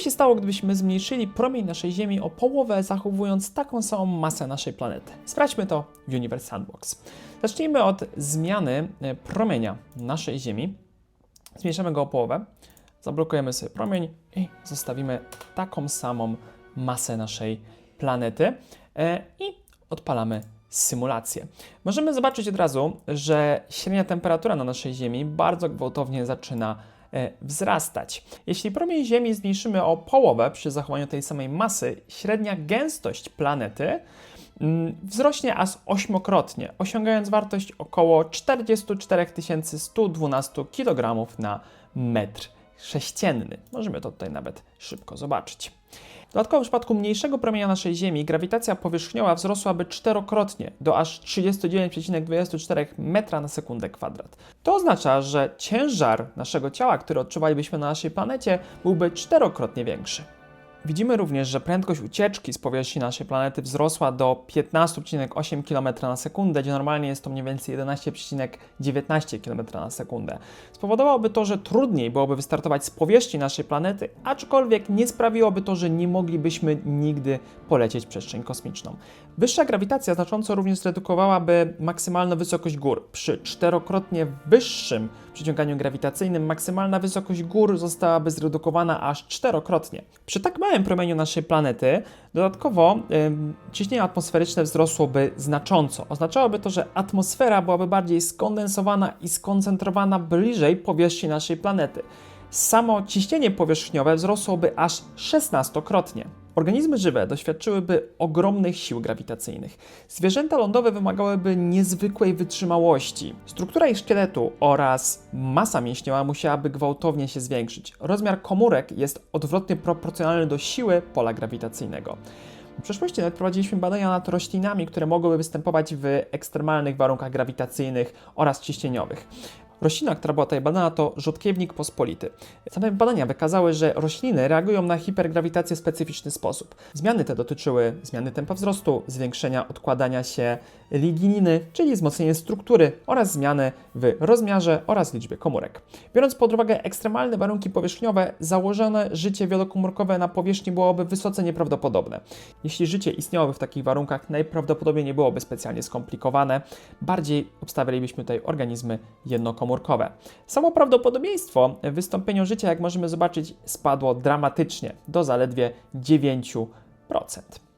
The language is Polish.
by się stało, gdybyśmy zmniejszyli promień naszej Ziemi o połowę, zachowując taką samą masę naszej planety? Sprawdźmy to w Universe Sandbox. Zacznijmy od zmiany e, promienia naszej Ziemi. Zmniejszymy go o połowę, zablokujemy sobie promień i zostawimy taką samą masę naszej planety e, i odpalamy symulację. Możemy zobaczyć od razu, że średnia temperatura na naszej Ziemi bardzo gwałtownie zaczyna wzrastać. Jeśli promień Ziemi zmniejszymy o połowę przy zachowaniu tej samej masy, średnia gęstość planety mm, wzrośnie aż ośmiokrotnie, osiągając wartość około 44 112 kg na metr sześcienny. Możemy to tutaj nawet szybko zobaczyć. Dodatkowo w przypadku mniejszego promienia naszej Ziemi grawitacja powierzchniowa wzrosłaby czterokrotnie do aż 39,24 metra na sekundę kwadrat. To oznacza, że ciężar naszego ciała, który odczuwalibyśmy na naszej planecie, byłby czterokrotnie większy. Widzimy również, że prędkość ucieczki z powierzchni naszej planety wzrosła do 15,8 km na sekundę, gdzie normalnie jest to mniej więcej 11,19 km na sekundę. Spowodowałoby to, że trudniej byłoby wystartować z powierzchni naszej planety, aczkolwiek nie sprawiłoby to, że nie moglibyśmy nigdy polecieć przestrzeń kosmiczną. Wyższa grawitacja znacząco również zredukowałaby maksymalną wysokość gór. Przy czterokrotnie wyższym przyciąganiu grawitacyjnym maksymalna wysokość gór zostałaby zredukowana aż czterokrotnie. Przy tak promieniu naszej planety dodatkowo ciśnienie atmosferyczne wzrosłoby znacząco. Oznaczałoby to, że atmosfera byłaby bardziej skondensowana i skoncentrowana bliżej powierzchni naszej planety. Samo ciśnienie powierzchniowe wzrosłoby aż 16-krotnie. Organizmy żywe doświadczyłyby ogromnych sił grawitacyjnych. Zwierzęta lądowe wymagałyby niezwykłej wytrzymałości. Struktura ich szkieletu oraz masa mięśniowa musiałaby gwałtownie się zwiększyć. Rozmiar komórek jest odwrotnie proporcjonalny do siły pola grawitacyjnego. W przeszłości nawet prowadziliśmy badania nad roślinami, które mogłyby występować w ekstremalnych warunkach grawitacyjnych oraz ciśnieniowych. Roślina, która była tutaj badana, to rzodkiewnik pospolity. Same badania wykazały, że rośliny reagują na hipergrawitację w specyficzny sposób. Zmiany te dotyczyły zmiany tempa wzrostu, zwiększenia odkładania się ligniny, czyli wzmocnienie struktury oraz zmiany w rozmiarze oraz liczbie komórek. Biorąc pod uwagę ekstremalne warunki powierzchniowe, założone życie wielokomórkowe na powierzchni byłoby wysoce nieprawdopodobne. Jeśli życie istniałoby w takich warunkach, najprawdopodobniej nie byłoby specjalnie skomplikowane, bardziej obstawialibyśmy tutaj organizmy jednokomórkowe. Samo prawdopodobieństwo wystąpienia życia, jak możemy zobaczyć, spadło dramatycznie do zaledwie 9%.